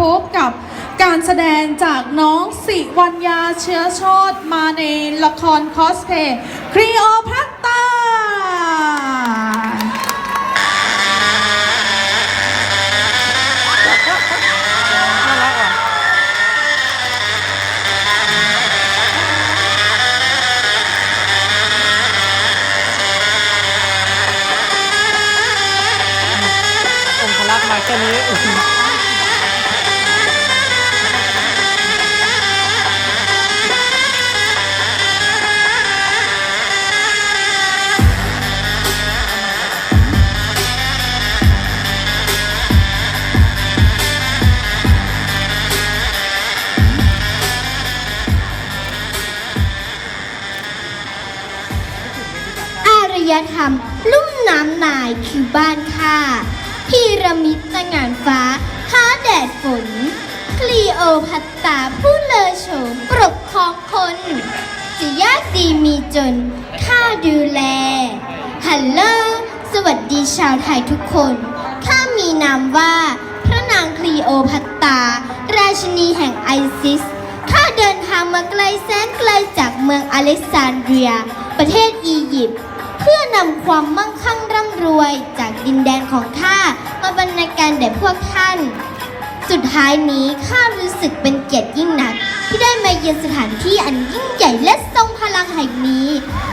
พบกับการแสดงจากน้องสิวัญญาเชื้อโชตมาในละครคอสเพย์ครีโอพัตตาองคลักษ์มาแค่นี้ ธรรม ลุ่มน้ำนายคือบ้านข้าพีระมิดตะงานฟ้าท้าแดดฝน คลีโอพัตตาผู้เลอโฉมปกครองคนจะยากดีมีจนข้าดูแล ฮัลโหล สวัสดีชาวไทยทุกคนข้ามีนามว่าพระนางคลีโอพัตตา ราชินีแห่งไอซิสข้าเดินทางมาไกลแสนไกลจากเมืองอเล็กซานเดรีย ประเทศอียิปต์ เพื่อนำความมั่งคั่งร่ำรวยจากดินแดนของข้ามาบรรณาการแด่พวกท่าน สุดท้ายนี้ข้ารู้สึกเป็นเกียรติยิ่งนัก ที่ได้มาเยือนสถานที่อันยิ่งใหญ่และทรงพลังแห่งนี้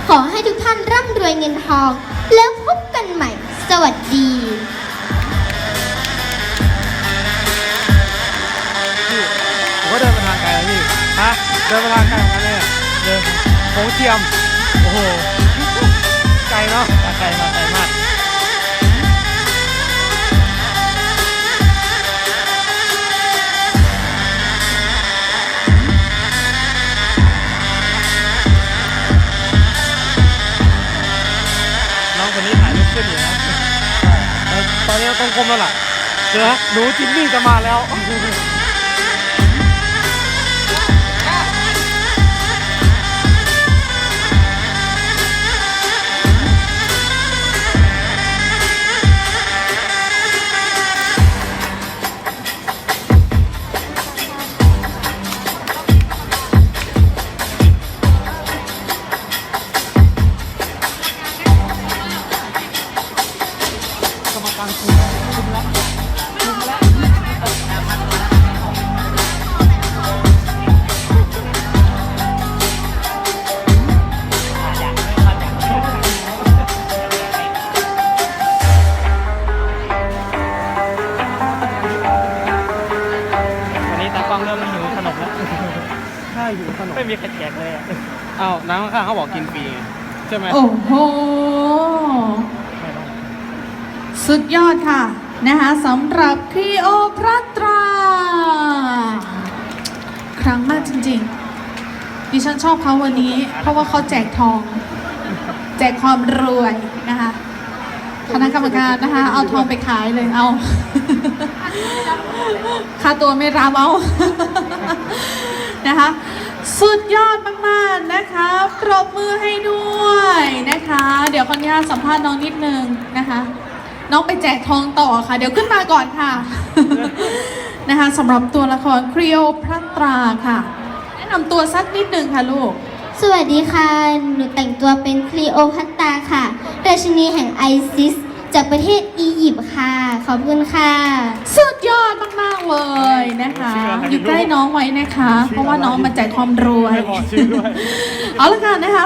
ขอให้ทุกท่านร่ำรวยเงินทอง แล้วพบกันใหม่ สวัสดีผมก็เดินมาทางไกลแล้วพี่ฮะเดินมาทางไกลเหมือนกันเลยอะเดินโค้งเทียม โอ้โห ลเนาะมาไกลมาไกลมากน้องคนนี้ถ่ายรูปขึ้นอยู่นะตอนนี้ต้องกลมแล้วล่ะเดี๋ยวนะหนูจิมมี่จะมาแล้ว วคุมแล้ววันนี้ตากล้องเริ่มหิวขนมแล้วใช่หิวขนมไม่มีใครแจกเลยอะอ้าวน้ำข้างๆเขาบอกกินฟรีไงใช่ไหม โอ้โหสุดยอดค่ะ นะคะสำหรับครีโอพระตรา ครั้งมากจริงๆ ดิฉันชอบเขาวันนี้ เพราะว่าเขาแจกทอง แจกความรวยนะคะคณะกรรมการนะคะ เอาทองไปขายเลยเอา ค่าตัวไม่รับเอา นะคะ สุดยอดมาก ๆ นะคะปรบมือให้ด้วยนะคะ เดี๋ยวขออนุญาสัมภาษณ์น้องนิดนึงนะคะ น้องไปแจกทองต่อค่ะ เดี๋ยวขึ้นมาก่อนค่ะ นะคะสำหรับตัวละครครีโอพระตราค่ะ แนะนำตัวสักนิดนึงค่ะลูก สวัสดีค่ะ หนูแต่งตัวเป็นคลีโอพัตตาค่ะ ราชินีแห่งไอซิส จากประเทศอียิปต์ค่ะ ขอบคุณค่ะ สุดยอดมาก ๆ เลยนะคะ อยู่ใกล้น้องไว้นะคะ เพราะว่าน้องมาแจกความรวย ไม่บอกชื่อด้วย เอาละค่ะนะคะ